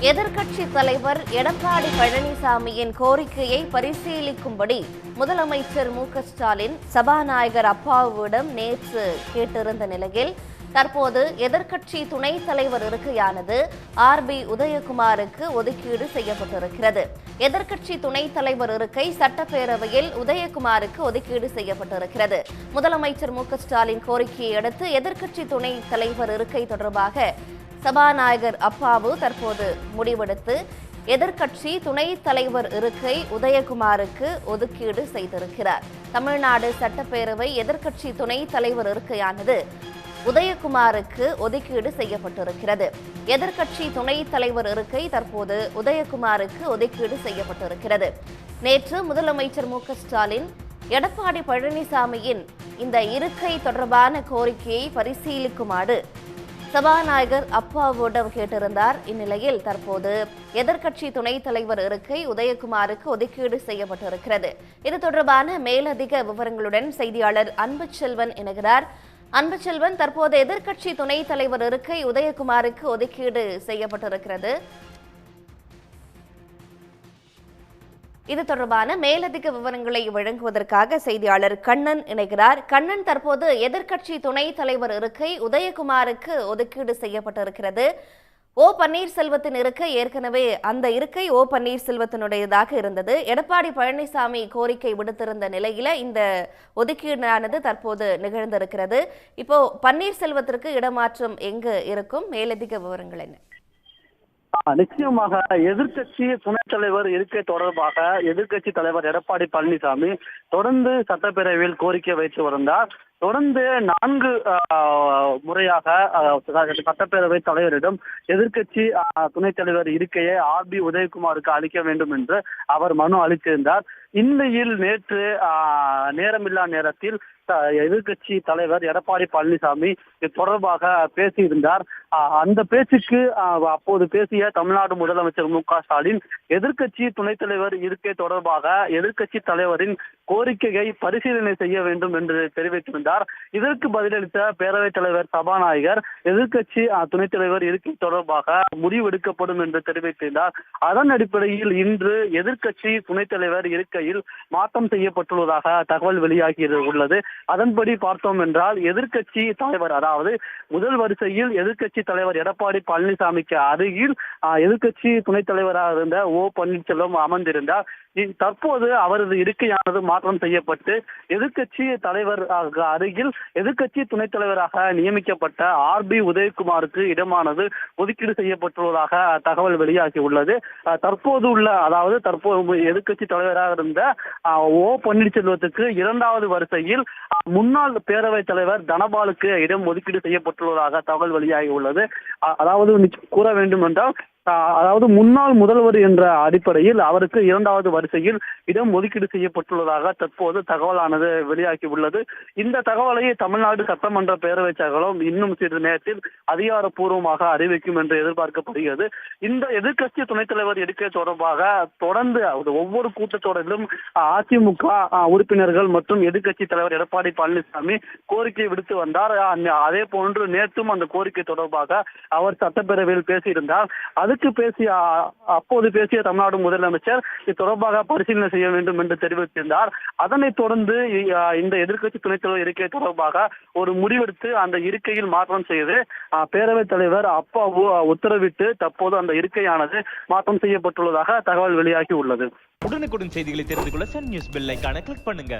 எதிர்க்கட்சி தலைவர் எடப்பாடி பழனிசாமியின் கோரிக்கையை பரிசீலிக்கும்படி முதலமைச்சர் மு ஸ்டாலின் சபாநாயகர் அப்பாவுவிடம் நேற்று கேட்டிருந்த நிலையில் தற்போது எதிர்க்கட்சி துணைத் தலைவர் இருக்கையானது ஆர் பி உதயகுமாருக்கு ஒதுக்கீடு செய்யப்பட்டிருக்கிறது. எதிர்க்கட்சி துணைத் தலைவர் இருக்கை சட்டப்பேரவையில் உதயகுமாருக்கு ஒதுக்கீடு செய்யப்பட்டிருக்கிறது. முதலமைச்சர் மு ஸ்டாலின் கோரிக்கையை அடுத்து எதிர்க்கட்சி துணைத் தலைவர் இருக்கை தொடர்பாக சபாநாயகர் அப்பாவு தற்போது முடிவெடுத்து எதிர்க்கட்சி துணைத் தலைவர் இருக்கை உதயகுமாருக்கு ஒதுக்கீடு செய்திருக்கிறார். தமிழ்நாடு சட்டப்பேரவை எதிர்க்கட்சி துணைத் தலைவர் இருக்கையானது உதயகுமாருக்கு ஒதுக்கீடு செய்யப்பட்டிருக்கிறது. எதிர்க்கட்சி துணைத் தலைவர் இருக்கை தற்போது உதயகுமாருக்கு ஒதுக்கீடு செய்யப்பட்டிருக்கிறது. நேற்று முதலமைச்சர் மு ஸ்டாலின் எடப்பாடி பழனிசாமியின் இந்த இருக்கை தொடர்பான கோரிக்கையை பரிசீலிக்குமாறு சபாநாயகர் அப்பாவுடன் கேட்டிருந்தார். இந்நிலையில் தற்போது எதிர்க்கட்சி துணைத் தலைவர் இருக்கை உதயகுமாருக்கு ஒதுக்கீடு செய்யப்பட்டிருக்கிறது. இது தொடர்பான மேலதிக விவரங்களுடன் செய்தியாளர் அன்பு செல்வன் இணைகிறார். அன்பு செல்வன் தற்போது எதிர்க்கட்சி துணைத் தலைவர் இருக்கை உதயகுமாருக்கு ஒதுக்கீடு செய்யப்பட்டிருக்கிறது. இது தொடர்பான மேலதிக விவரங்களை வழங்குவதற்காக செய்தியாளர் கண்ணன் இணைகிறார். கண்ணன் தற்போது எதிர்க்கட்சி துணைத் தலைவர் இருக்கை உதயகுமாருக்கு ஒதுக்கீடு செய்யப்பட்டிருக்கிறது. ஓ பன்னீர்செல்வத்தின் இருக்கை ஏற்கனவே அந்த இருக்கை ஓ பன்னீர்செல்வத்தினுடையதாக இருந்தது. எடப்பாடி பழனிசாமி கோரிக்கை விடுத்திருந்த நிலையில இந்த ஒதுக்கீடானது தற்போது நிகழ்ந்திருக்கிறது. இப்போ பன்னீர்செல்வத்திற்கு இடமாற்றம் எங்கு இருக்கும்? மேலதிக விவரங்கள் என்ன? நிச்சயமாக எதிர்கட்சி துணைத் தலைவர் இருக்கை தொடர்பாக எதிர்கட்சி தலைவர் எடப்பாடி பழனிசாமி தொடர்ந்து சட்டப்பேரவையில் கோரிக்கை வைத்து வந்தார் தொடர்ந்து நான்கு ஆ, முறையாக சட்டப்பேரவை தலைவரிடம் எதிர்கட்சி துணைத் தலைவர் இருக்கையை ஆர் பி உதயகுமாருக்கு அளிக்க வேண்டும் என்று அவர் மனு அளித்திருந்தார். இந்நிலையில் நேற்று நேரமில்லா நேரத்தில் எதிர்கட்சி தலைவர் எடப்பாடி பழனிசாமி இது தொடர்பாக பேசியிருந்தார். அந்த பேச்சுக்கு அப்போது பேசிய தமிழ்நாடு முதலமைச்சர் மு க ஸ்டாலின் எதிர்கட்சி துணைத் தலைவர் இருக்கை தொடர்பாக எதிர்க்கட்சி தலைவரின் கோரிக்கையை பரிசீலனை செய்ய வேண்டும் என்று தெரிவித்திருந்தார். இதற்கு பதிலளித்த பேரவைத் தலைவர் சபாநாயகர் எதிர்கட்சி துணைத் தலைவர் இருக்கை தொடர்பாக முடிவெடுக்கப்படும் என்று தெரிவித்திருந்தார். அதன் அடிப்படையில் இன்று எதிர்கட்சி துணைத் தலைவர் இருக்கையில் மாற்றம் செய்யப்பட்டுள்ளதாக தகவல் வெளியாகி உள்ளது. அதன்படி பார்த்தோம் என்றால் எதிர்க்கட்சி தலைவர் அதாவது முதல் வரிசையில் எதிர்கட்சி தலைவர் எடப்பாடி பழனிசாமிக்கு அருகில் எதிர்கட்சி துணைத் தலைவராக இருந்த ஓ பன்னீர்செல்வம் அமர்ந்திருந்தார். தற்போது அவரது இருக்கையானது மாற்றம் செய்யப்பட்டு எதிர்கட்சி தலைவர் அருகில் எதிர்கட்சி துணைத் தலைவராக நியமிக்கப்பட்ட ஆர் பி உதயகுமாருக்கு இடமானது ஒதுக்கீடு செய்யப்பட்டுள்ளதாக தகவல் வெளியாகி உள்ளது தற்போது உள்ள அதாவது தற்போது எதிர்கட்சி தலைவராக இருந்த ஓ பன்னீர்செல்வத்துக்கு இரண்டாவது வரிசையில் முன்னாள் பேரவைத் தலைவர் தனபாலுக்கு இடம் ஒதுக்கீடு செய்யப்பட்டுள்ளதாக தகவல் வெளியாகி உள்ளது அதாவது கூற வேண்டும் என்றால் அதாவது முன்னாள் முதல்வர் என்ற அடிப்படையில் அவருக்கு இரண்டாவது வரிசையில் இடம் ஒதுக்கீடு செய்யப்பட்டுள்ளதாக தற்போது தகவலானது வெளியாகி உள்ளது. இந்த தகவலை தமிழ்நாடு சட்டமன்ற பேரவை செயலகம் இன்னும் சிறிது நேரத்தில் அதிகாரப்பூர்வமாக அறிவிக்கும் என்று எதிர்பார்க்கப்படுகிறது. இந்த எதிர்க்கட்சி துணைத் தலைவர் எடுக்கை தொடர்பாக தொடர்ந்து ஒவ்வொரு கூட்டத்தொடரிலும் அதிமுக ஆஹ், உறுப்பினர்கள் மற்றும் எதிர்க்கட்சி தலைவர் எடப்பாடி பழனிசாமி கோரிக்கை விடுத்து வந்தார். அதே போன்று நேற்றும் அந்த கோரிக்கை தொடர்பாக அவர் சட்டப்பேரவையில் பேசியிருந்தார். அதுக்கு பேசிய அப்போது பேசிய தமிழ்நாடு முதலமைச்சர் இது தொடர்பாக பரிசீலனை செய்ய வேண்டும் என்று தெரிவித்திருந்தார். அதனைத் தொடர்ந்து இந்த எதிர்க்கட்சி துணைத் தலைவர் இருக்கை தொடர்பாக ஒரு முடிவெடுத்து அந்த இருக்கையில் மாற்றம் செய்து பேரவைத் தலைவர் அப்பா உ- உத்தரவிட்டு தற்போது அந்த இருக்கையானது மாற்றம் செய்யப்பட்டுள்ளதாக தகவல் வெளியாகி உள்ளது. உடனுக்குடன் செய்திகளை தெரிந்து கொள்ள சன் நியூஸ் பெல் கிளிக் பண்ணுங்க.